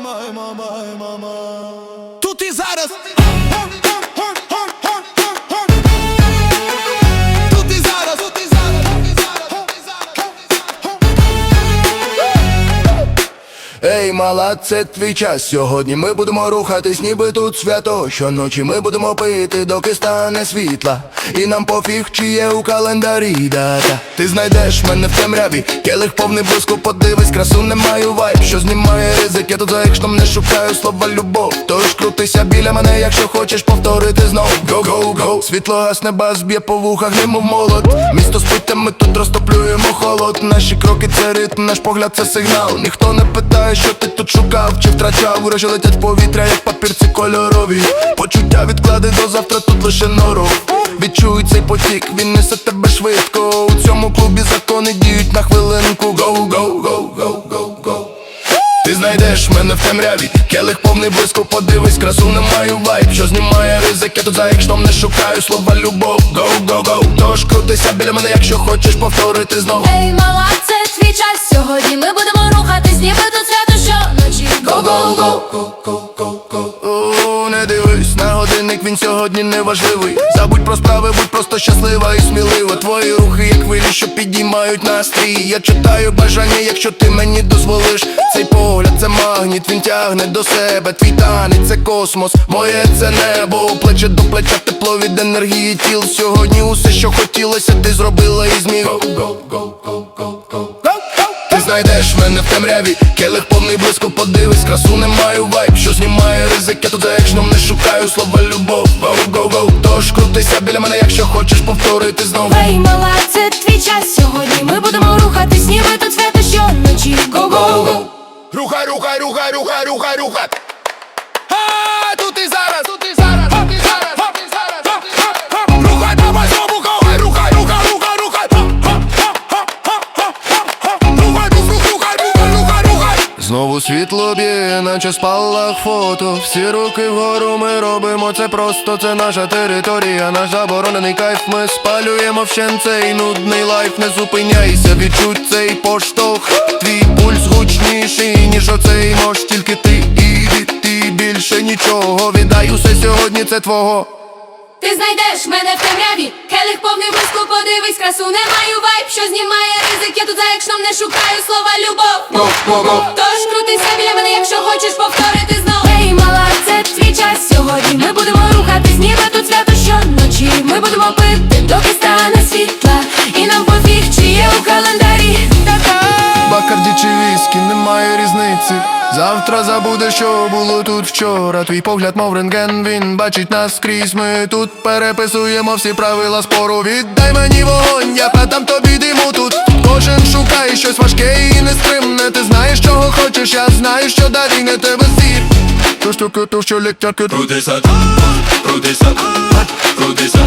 май, май, май, май, мама. Тут і зараз. Мала, це твій час сьогодні. Ми будемо рухатись, ніби тут свято. Щоночі ми будемо пити, доки стане світла. І нам пофіг, чи є у календарі дата. Ти знайдеш мене в темряві, келих повний блиску, подивись, красу не маю вайб, що знімає ризик. Я тут за екшном не шукаю слова любов. Тож крутися біля мене, якщо хочеш повторити знов. Go, go, go Світло гасне, бас б'є по вухах, немов молот. Місто спить, а ми тут розтоплюємо холод. Наші кроки це ритм, наш погляд це сигнал. Ніхто не питає, що ти тут шукав, чи втрачав. Гроші летять в повітря, як папірці кольорові. Почуття відклади до завтра, тут лише норов. Відчуй цей потік, він несе тебе швидко. У цьому клубі закони діють на хвилинку. Go, go, go, go, go, go ти знайдеш мене в темряві, келих повний блиску, подивись, красу не маю вайб, що знімає ризик, я тут за екшном не шукаю слова любов, go, go, go Тож крутися біля мене, якщо хочеш повторити знов Ей, мала, це твій час сьогодні. Ми будемо не дивись на годинник, він сьогодні не важливий Забудь про справи, будь просто щаслива і смілива. Твої рухи, як хвилі, що підіймають настрій. Я читаю бажання, якщо ти мені дозволиш. Цей погляд, це магніт, він тягне до себе. Твій танець, це космос, моє це небо. Плече до плеча, тепло від енергії тіл. Сьогодні усе, що хотілося, ти зробила і зміг. Go, go, go, go, go, go, знайдеш мене в темряві, келих повний близько подивись, красу не маю вайб, що знімає ризик, я тут екшном не шукаю слова любов, go, го, go Тож крутися біля мене, якщо хочеш повторити знов Ей, мала, це твій час сьогодні. Ми будемо рухатись, ніби тут свято щоночі. Go, Го go Рухай, рухай, рухай, рухай, рухай, рухай світло б'є, наче спалах фото. Всі руки вгору ми робимо це просто, це наша територія, наш заборонений кайф, ми спалюємо вщент цей нудний лайф, не зупиняйся, відчуть цей поштовх. Твій пульс гучніший, ніж оцей мож, тільки ти і від ти більше нічого. Віддай усе сьогодні, це твого. Ти знайдеш мене в темряві, келих повний блиску, подивись, красу не маю вайб, що знімає ризик, я тут за екшном не шукаю слова любов. Тож крутися біля мене, якщо хочеш повторити знов. Ей, мала, це твій час сьогодні. Ми будемо рухатись, ніби тут свято щоночі. Ми будемо пити, доки стане світла. І нам пофіг, чи є у календарі дата. Бакарді чи віскі, немає різниці. Завтра забуде, що було тут вчора. Твій погляд, мов рентген, він бачить нас скрізь. Ми тут переписуємо всі правила спору. Віддай мені вогонь, я продам тобі диму тут. Кожен шукає щось важке і нестримне. Ти знаєш, чого хочеш, я знаю, що далі не тебе зір. То що то що ліктяки Крутися, крутися, крутися,